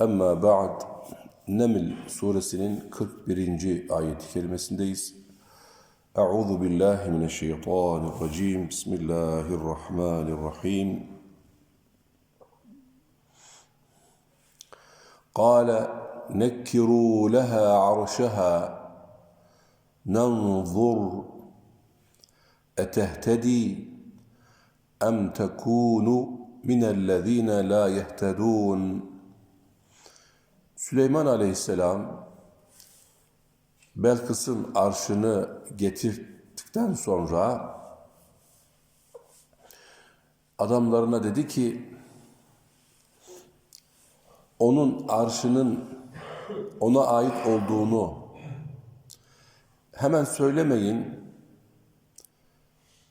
Amma ba'd Neml suresinin 41. ayet-i kerimesindeyiz. Euzu billahi mineşşeytanirracim. Bismillahirrahmanirrahim. قال نكروا لها عرشها ننظر أتهتدي أم تكون من الذين لا يهتدون Süleyman Aleyhisselam Belkıs'ın arşını getirdikten sonra adamlarına dedi ki onun arşının ona ait olduğunu hemen söylemeyin.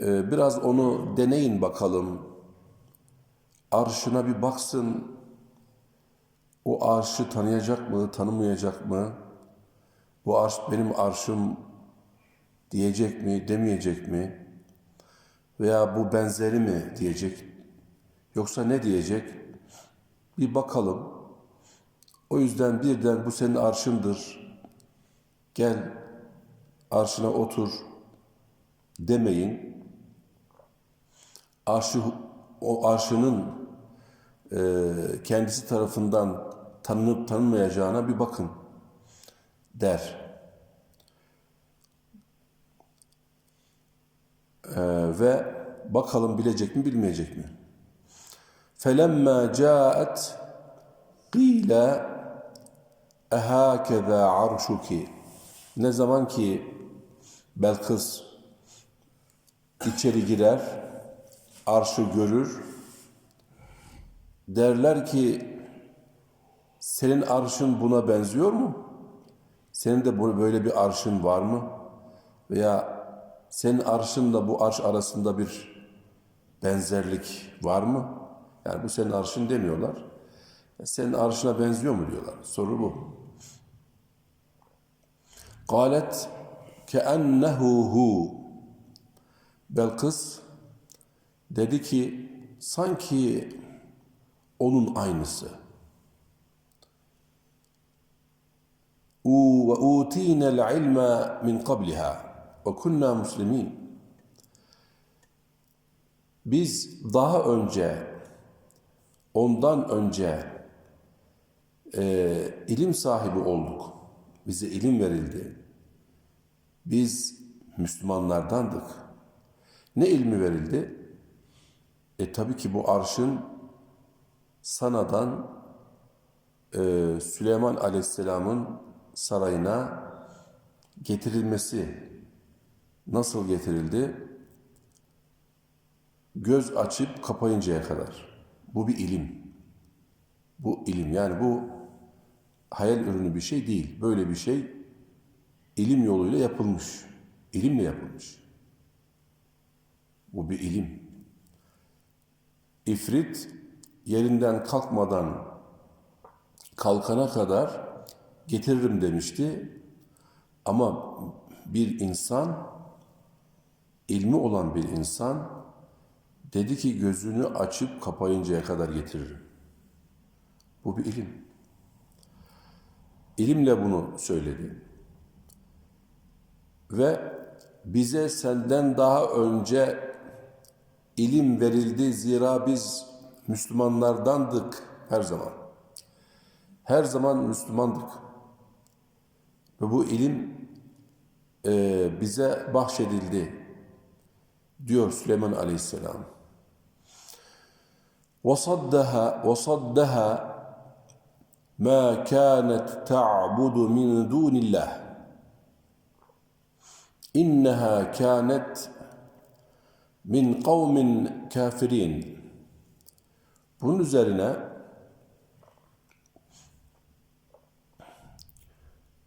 Ee, Biraz onu deneyin bakalım. Arşına bir baksın. O arşı tanıyacak mı, tanımayacak mı? Bu arş benim arşım diyecek mi, demeyecek mi? Veya bu benzeri mi diyecek? Yoksa ne diyecek? Bir bakalım. O yüzden birden bu senin arşındır. Gel arşına otur demeyin. Arşı, o arşının e, kendisi tarafından tanınıp tanınmayacağına bir bakın der. E, ve bakalım bilecek mi bilmeyecek mi? فَلَمَّا جَاءَتْ قِيلَ اَهَاكَذَا عَرْشُكِ Ne zaman ki Belkıs içeri girer, arşı görür, derler ki senin arşın buna benziyor mu? Senin de böyle bir arşın var mı? Veya senin arşınla bu arş arasında bir benzerlik var mı? Yani bu senin arşın demiyorlar. E, senin arşına benziyor mu diyorlar. Soru bu. Galet keennehu hu. Belkıs dedi ki sanki onun aynısı. İlma min qabliha ve kunna muslimin. Biz daha önce ondan önce e, ilim sahibi olduk. Bize ilim verildi. Biz Müslümanlardandık. Ne ilmi verildi? E tabii ki bu arşın Sana'dan e, Süleyman Aleyhisselam'ın sarayına getirilmesi nasıl getirildi? Göz açıp kapayıncaya kadar. Bu bir ilim. Bu ilim yani bu hayal ürünü bir şey değil. Böyle bir şey ilim yoluyla yapılmış. İlimle yapılmış. Bu bir ilim. İfrit yerinden kalkmadan kalkana kadar getiririm demişti. Ama bir insan, ilmi olan bir insan dedi ki gözünü açıp kapayıncaya kadar getiririm. Bu bir ilim. İlimle bunu söyledi. Ve bize senden daha önce ilim verildi zira biz Müslümanlardandık her zaman. Her zaman Müslümandık. Ve bu ilim e, bize bahşedildi diyor Süleyman Aleyhisselam. وَصَدَّهَا وَصَدَّهَا ما كانت تعبد من دون الله إنها كانت min kavmin kafirin. Bunun üzerine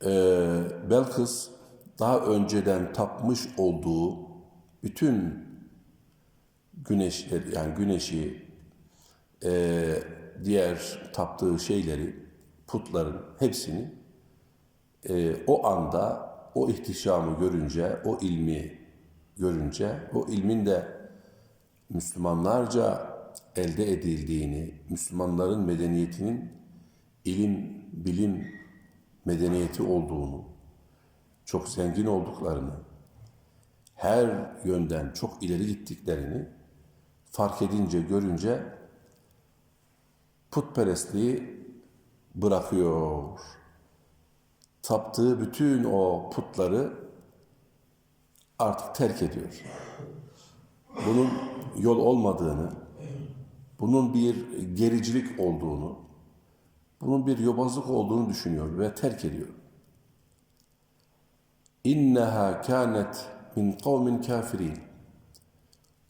Ee, Belkıs daha önceden tapmış olduğu bütün güneşler yani güneşi e, diğer taptığı şeyleri putların hepsini e, o anda o ihtişamı görünce o ilmi görünce o ilmin de Müslümanlarca elde edildiğini, Müslümanların medeniyetinin ilim, bilim medeniyeti olduğunu, çok zengin olduklarını, her yönden çok ileri gittiklerini fark edince, görünce putperestliği bırakıyor. Taptığı bütün o putları artık terk ediyor. Bunun yol olmadığını, bunun bir gericilik olduğunu, bunun bir yobazlık olduğunu düşünüyor ve terk ediyor. İnneha kânet min kavmin kafirin.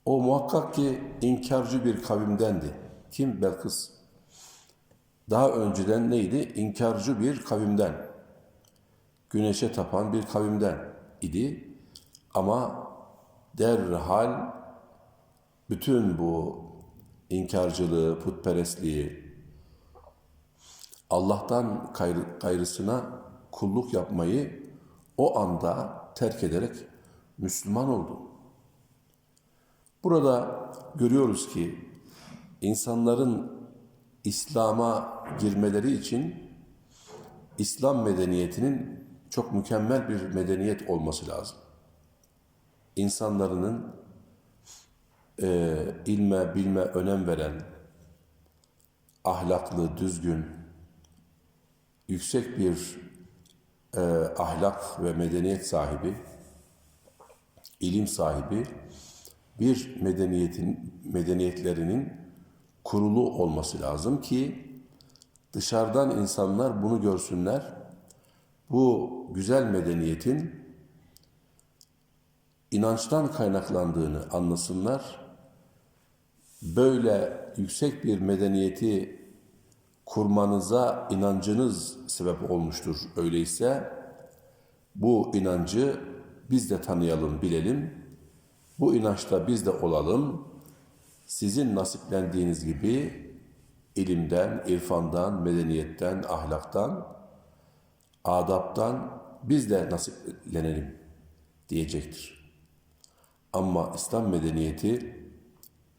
O muhakkak ki inkarcı bir kavimdendi. Kim? Belkıs. Daha önceden neydi? İnkarcı bir kavimden. Güneşe tapan bir kavimden idi. Ama derhal bütün bu inkarcılığı, putperestliği, Allah'tan gayrı, gayrısına kulluk yapmayı o anda terk ederek Müslüman oldu. Burada görüyoruz ki insanların İslam'a girmeleri için İslam medeniyetinin çok mükemmel bir medeniyet olması lazım. İnsanların e, ilme, bilme önem veren, ahlaklı, düzgün, yüksek bir e, ahlak ve medeniyet sahibi, ilim sahibi bir medeniyetin medeniyetlerinin kurulu olması lazım ki dışarıdan insanlar bunu görsünler. Bu güzel medeniyetin inançtan kaynaklandığını anlasınlar. Böyle yüksek bir medeniyeti kurmanıza inancınız sebep olmuştur. Öyleyse bu inancı biz de tanıyalım, bilelim. Bu inançta biz de olalım. Sizin nasiplendiğiniz gibi ilimden, irfandan, medeniyetten, ahlaktan, adaptan biz de nasiplenelim diyecektir. Ama İslam medeniyeti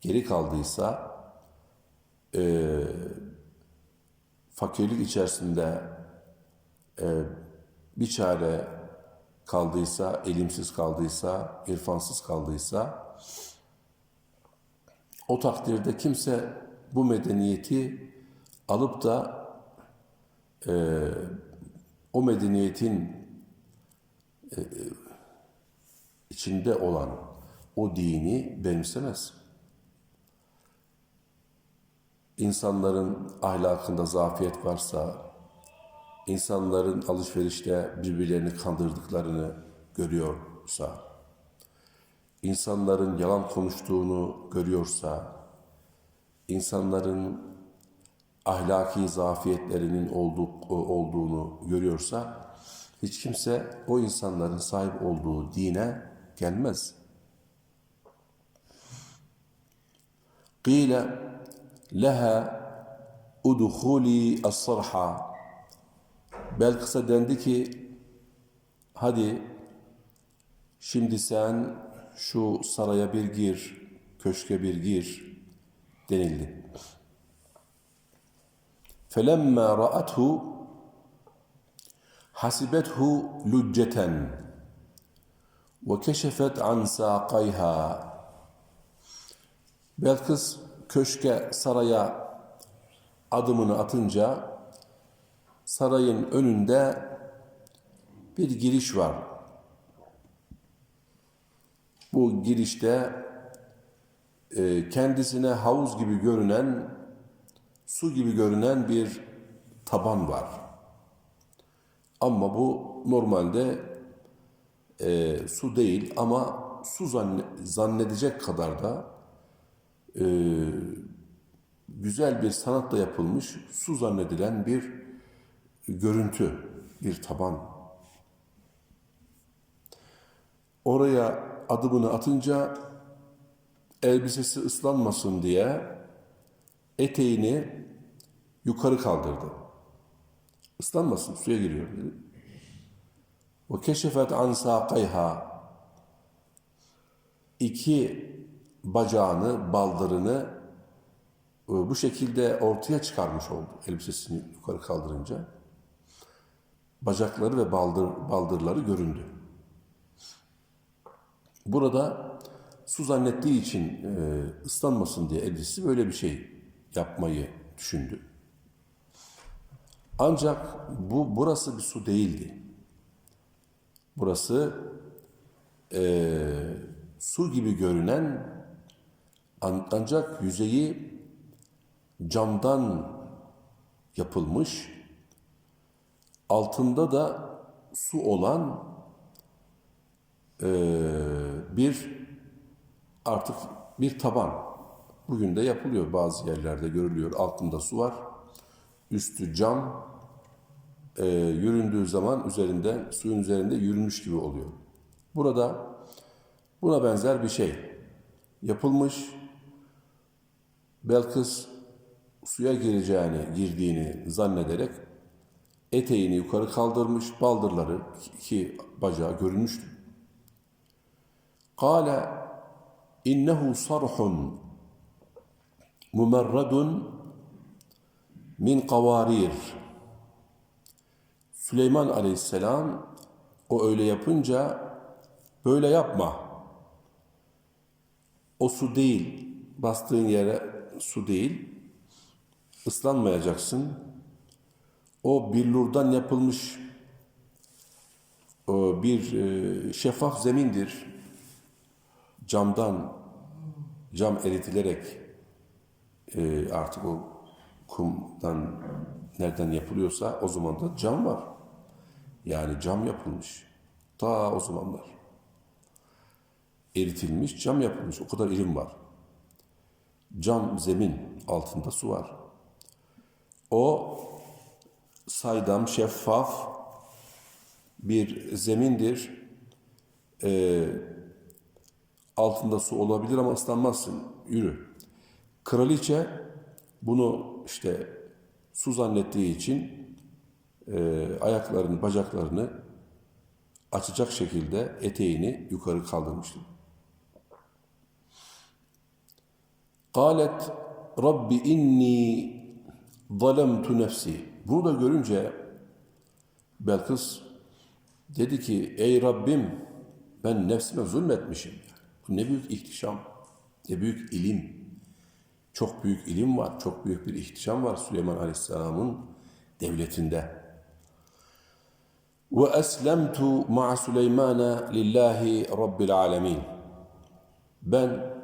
geri kaldıysa, fakirlik içerisinde e, bir çare kaldıysa, elimsiz kaldıysa, irfansız kaldıysa, o takdirde kimse bu medeniyeti alıp da e, o medeniyetin e, içinde olan o dini benimsemez insanların ahlakında zafiyet varsa, insanların alışverişte birbirlerini kandırdıklarını görüyorsa, insanların yalan konuştuğunu görüyorsa, insanların ahlaki zafiyetlerinin olduk, olduğunu görüyorsa hiç kimse o insanların sahip olduğu dine gelmez. Kıyla لها udhuli as-sarha Belkıs'a dendi ki hadi şimdi sen şu saraya bir gir, köşke bir gir denildi. فَلَمَّا رَأَتْهُ حَسِبَتْهُ لُجَّةً وَكَشَفَتْ عَنْ سَاقَيْهَا Belkıs köşke saraya adımını atınca sarayın önünde bir giriş var. Bu girişte e, kendisine havuz gibi görünen, su gibi görünen bir taban var. Ama bu normalde e, su değil ama su zannedecek kadar da e, güzel bir sanatla yapılmış su zannedilen bir görüntü, bir taban. Oraya adımını atınca elbisesi ıslanmasın diye eteğini yukarı kaldırdı. Islanmasın, suya giriyor dedi. Ve keşefet an saqayha. İki bacağını, baldırını e, bu şekilde ortaya çıkarmış oldu elbisesini yukarı kaldırınca. Bacakları ve baldır, baldırları göründü. Burada su zannettiği için e, ıslanmasın diye elbisesi böyle bir şey yapmayı düşündü. Ancak bu burası bir su değildi. Burası e, su gibi görünen ancak yüzeyi camdan yapılmış, altında da su olan e, bir artık bir taban. Bugün de yapılıyor bazı yerlerde görülüyor. Altında su var, üstü cam, e, yüründüğü zaman üzerinde suyun üzerinde yürümüş gibi oluyor. Burada buna benzer bir şey yapılmış. Belkıs suya gireceğini, girdiğini zannederek eteğini yukarı kaldırmış, baldırları iki bacağı görünmüştü. Kale innehu sarhun mumerradun min kavarir. Süleyman aleyhisselam o öyle yapınca böyle yapma. O su değil, bastığın yere su değil, ıslanmayacaksın. O billurdan yapılmış o bir e, şeffaf zemindir. Camdan, cam eritilerek e, artık o kumdan nereden yapılıyorsa o zaman da cam var. Yani cam yapılmış. Ta o zamanlar. Eritilmiş, cam yapılmış. O kadar ilim var. Cam zemin altında su var. O saydam, şeffaf bir zemindir. Ee, altında su olabilir ama ıslanmazsın. Yürü. Kraliçe bunu işte su zannettiği için e, ayaklarını, bacaklarını açacak şekilde eteğini yukarı kaldırmıştı. Kalet Rabbi inni zalemtu nefsi. Bunu da görünce Belkıs dedi ki ey Rabbim ben nefsime zulmetmişim. Bu ne büyük ihtişam, ne büyük ilim. Çok büyük ilim var, çok büyük bir ihtişam var Süleyman Aleyhisselam'ın devletinde. Ve eslemtu ma'a Süleymana lillahi rabbil alemin. Ben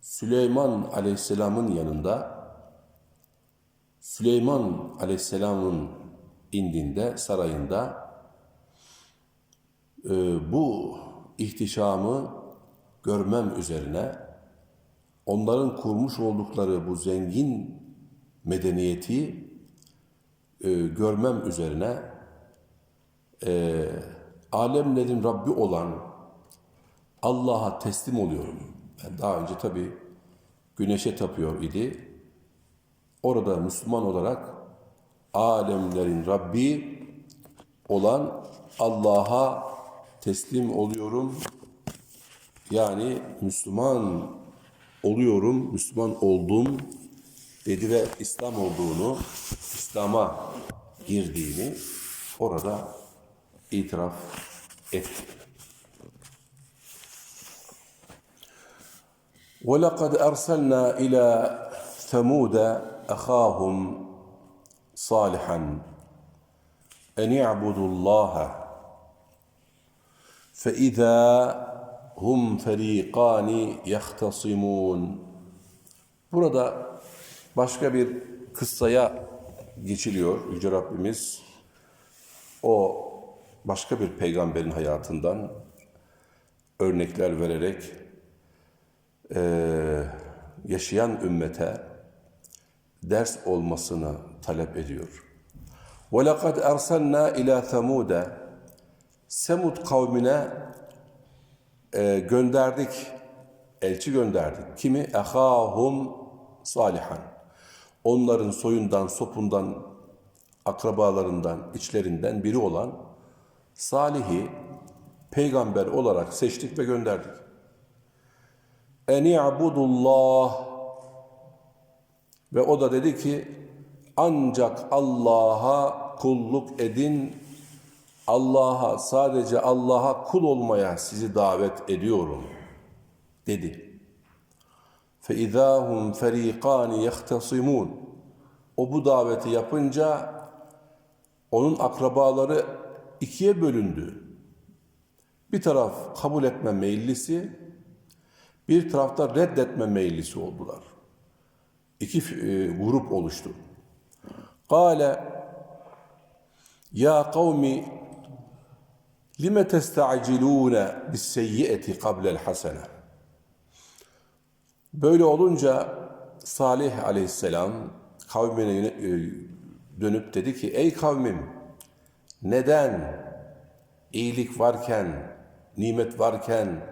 Süleyman Aleyhisselam'ın yanında Süleyman Aleyhisselam'ın indinde, sarayında e, bu ihtişamı görmem üzerine onların kurmuş oldukları bu zengin medeniyeti e, görmem üzerine e, alemlerin Rabbi olan Allah'a teslim oluyorum. Ben daha önce tabi güneşe tapıyor idi. Orada Müslüman olarak alemlerin Rabbi olan Allah'a teslim oluyorum. Yani Müslüman oluyorum, Müslüman oldum dedi ve İslam olduğunu, İslam'a girdiğini orada itiraf etti. وَلَقَدْ أَرْسَلْنَا إِلَى ثَمُودَ أَخَاهُمْ صَالِحًا أَنِ اعْبُدُوا اللّٰهَ فَإِذَا هُمْ فَر۪يقَانِ يَخْتَصِمُونَ Burada başka bir kıssaya geçiliyor Yüce Rabbimiz. O başka bir peygamberin hayatından örnekler vererek eee, yaşayan ümmete ders olmasını talep ediyor. وَلَقَدْ اَرْسَلْنَا اِلَى ثَمُودَ Semud kavmine e, gönderdik, elçi gönderdik. Kimi? Ehahum salihan. Onların soyundan, sopundan, akrabalarından, içlerinden biri olan Salih'i peygamber olarak seçtik ve gönderdik. En i'budullah ve o da dedi ki ancak Allah'a kulluk edin. Allah'a sadece Allah'a kul olmaya sizi davet ediyorum dedi. فَاِذَا هُمْ فَر۪يقَانِ يَخْتَصِمُونَ O bu daveti yapınca onun akrabaları ikiye bölündü. Bir taraf kabul etme meyillisi, bir tarafta reddetme meyillisi oldular. İki e, grup oluştu. Kale Ya kavmi lime testacilûne bis-seyyi'eti kablel hasene Böyle olunca Salih aleyhisselam kavmine e, dönüp dedi ki ey kavmim neden iyilik varken, nimet varken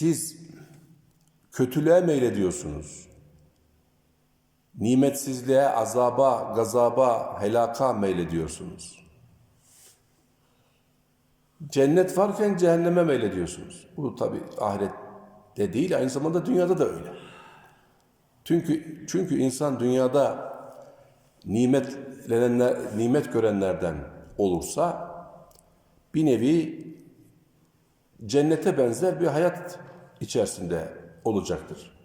siz kötülüğe meylediyorsunuz. Nimetsizliğe, azaba, gazaba, helaka meylediyorsunuz. Cennet varken cehenneme meylediyorsunuz. Bu tabi ahirette değil, aynı zamanda dünyada da öyle. Çünkü çünkü insan dünyada nimetlenenler, nimet görenlerden olursa bir nevi cennete benzer bir hayat içerisinde olacaktır.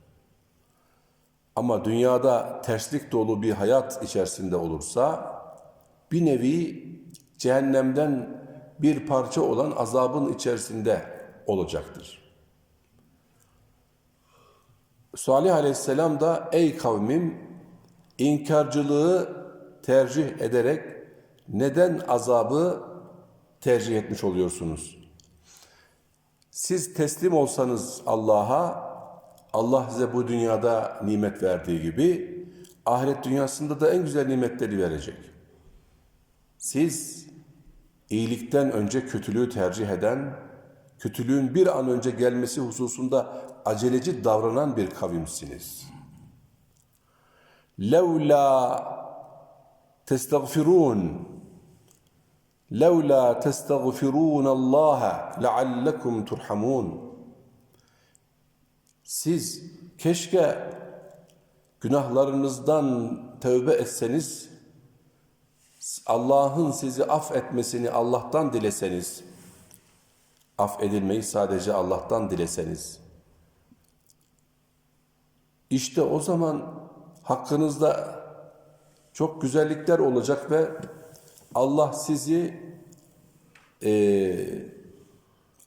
Ama dünyada terslik dolu bir hayat içerisinde olursa bir nevi cehennemden bir parça olan azabın içerisinde olacaktır. Salih aleyhisselam da ey kavmim inkarcılığı tercih ederek neden azabı tercih etmiş oluyorsunuz? Siz teslim olsanız Allah'a, Allah size bu dünyada nimet verdiği gibi ahiret dünyasında da en güzel nimetleri verecek. Siz iyilikten önce kötülüğü tercih eden, kötülüğün bir an önce gelmesi hususunda aceleci davranan bir kavimsiniz. Levla testagfirun لَوْلَا تَسْتَغْفِرُونَ اللّٰهَ لَعَلَّكُمْ تُرْحَمُونَ Siz keşke günahlarınızdan tövbe etseniz, Allah'ın sizi affetmesini Allah'tan dileseniz, affedilmeyi sadece Allah'tan dileseniz, işte o zaman hakkınızda çok güzellikler olacak ve Allah sizi e,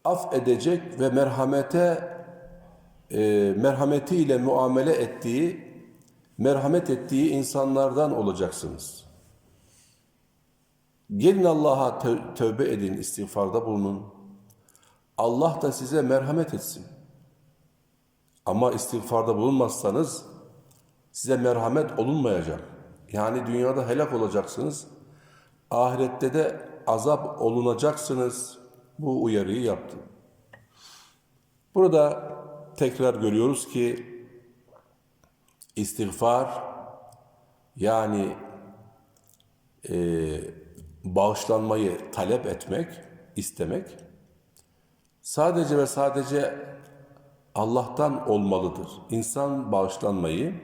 affedecek ve merhamete e, merhametiyle muamele ettiği, merhamet ettiği insanlardan olacaksınız. Gelin Allah'a tövbe edin, istiğfarda bulunun. Allah da size merhamet etsin. Ama istiğfarda bulunmazsanız size merhamet olunmayacak. Yani dünyada helak olacaksınız. Ahirette de azap olunacaksınız. Bu uyarıyı yaptı. Burada tekrar görüyoruz ki istiğfar yani e, bağışlanmayı talep etmek, istemek sadece ve sadece Allah'tan olmalıdır. İnsan bağışlanmayı,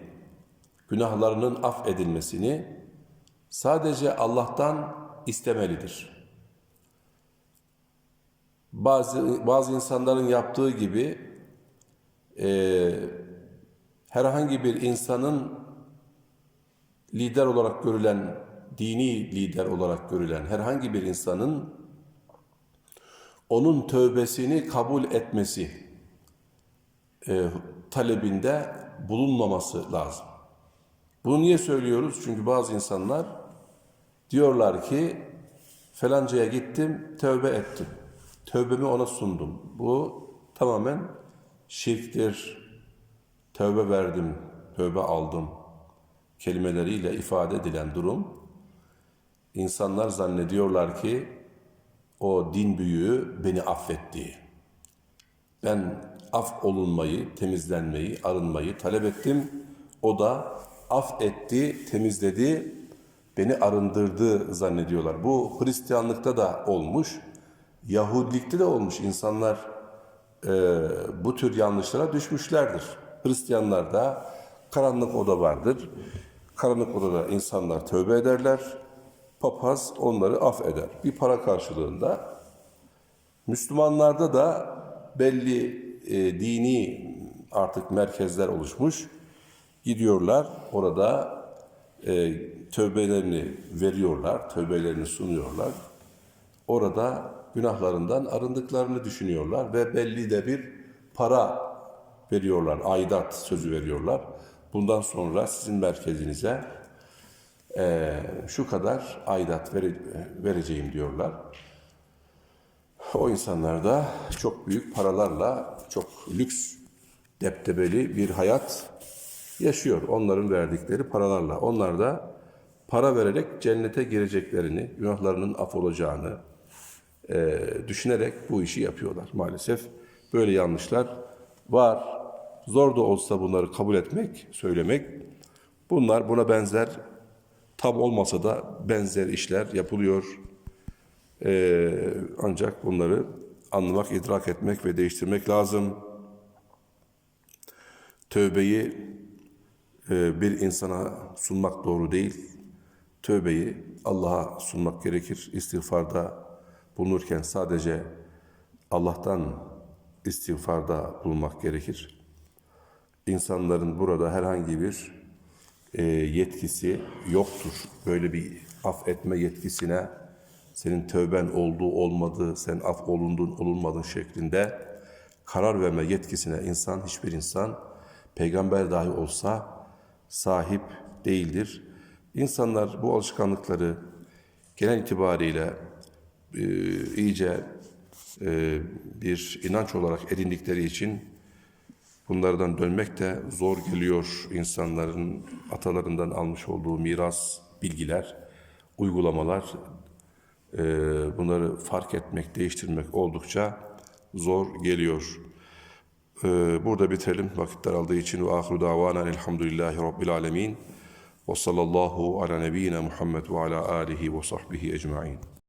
günahlarının affedilmesini sadece Allah'tan istemelidir. Bazı, bazı insanların yaptığı gibi e, herhangi bir insanın lider olarak görülen, dini lider olarak görülen herhangi bir insanın onun tövbesini kabul etmesi e, talebinde bulunmaması lazım. Bunu niye söylüyoruz? Çünkü bazı insanlar diyorlar ki felancaya gittim, tövbe ettim. Tövbemi ona sundum. Bu tamamen şirktir. Tövbe verdim, tövbe aldım kelimeleriyle ifade edilen durum. İnsanlar zannediyorlar ki o din büyüğü beni affetti. Ben af olunmayı, temizlenmeyi, arınmayı talep ettim. O da af etti, temizledi, beni arındırdı zannediyorlar. Bu Hristiyanlıkta da olmuş, Yahudilikte de olmuş. İnsanlar e, bu tür yanlışlara düşmüşlerdir. Hristiyanlarda karanlık oda vardır. Karanlık odada insanlar tövbe ederler. Papaz onları affeder. Bir para karşılığında. Müslümanlarda da belli e, dini artık merkezler oluşmuş. Gidiyorlar orada e, tövbelerini veriyorlar, tövbelerini sunuyorlar. Orada günahlarından arındıklarını düşünüyorlar ve belli de bir para veriyorlar, aidat sözü veriyorlar. Bundan sonra sizin merkezinize eee, şu kadar aidat vere- vereceğim diyorlar. O insanlar da çok büyük paralarla çok lüks, deptebeli bir hayat yaşıyor. Onların verdikleri paralarla. Onlar da para vererek cennete gireceklerini, günahlarının af olacağını e, düşünerek bu işi yapıyorlar. Maalesef böyle yanlışlar var. Zor da olsa bunları kabul etmek, söylemek. Bunlar buna benzer, tam olmasa da benzer işler yapılıyor. Ee, ancak bunları anlamak, idrak etmek ve değiştirmek lazım. Tövbeyi e, bir insana sunmak doğru değil. Tövbeyi Allah'a sunmak gerekir. İstiğfarda bulunurken sadece Allah'tan istiğfarda bulunmak gerekir. İnsanların burada herhangi bir e, yetkisi yoktur. Böyle bir af etme yetkisine senin tövben olduğu olmadığı, sen af olundun olunmadın şeklinde karar verme yetkisine insan, hiçbir insan peygamber dahi olsa sahip değildir. İnsanlar bu alışkanlıkları genel itibariyle e, iyice e, bir inanç olarak edindikleri için bunlardan dönmek de zor geliyor insanların atalarından almış olduğu miras, bilgiler, uygulamalar e, bunları fark etmek, değiştirmek oldukça zor geliyor. E, burada bitirelim vakit daraldığı için ve ahiru davana elhamdülillahi rabbil alemin ve sallallahu ala nebiyyina Muhammed ve ala alihi ve sahbihi ecmain.